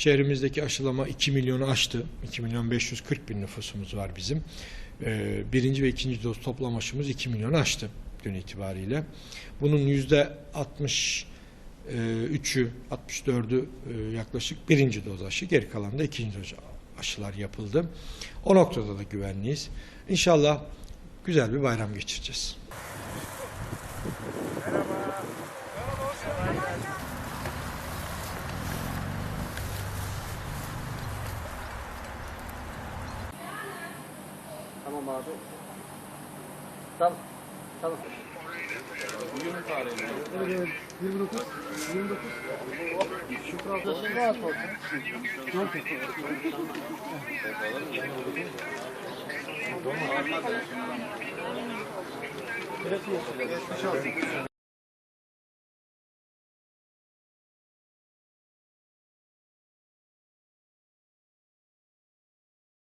Şehrimizdeki aşılama 2 milyonu aştı. 2 milyon 540 bin nüfusumuz var bizim. Ee, birinci ve ikinci doz toplam aşımız 2 milyonu aştı dün itibariyle. Bunun yüzde 60 e, 3'ü 64'ü e, yaklaşık birinci doz aşı. Geri kalan da ikinci doz aşılar yapıldı. O noktada da güvenliyiz. İnşallah güzel bir bayram geçireceğiz. Tamam abi. Tamam. Tamam. Bugünün tarihi. Evet, 29. 29. Şu profesörde at olsun. Çok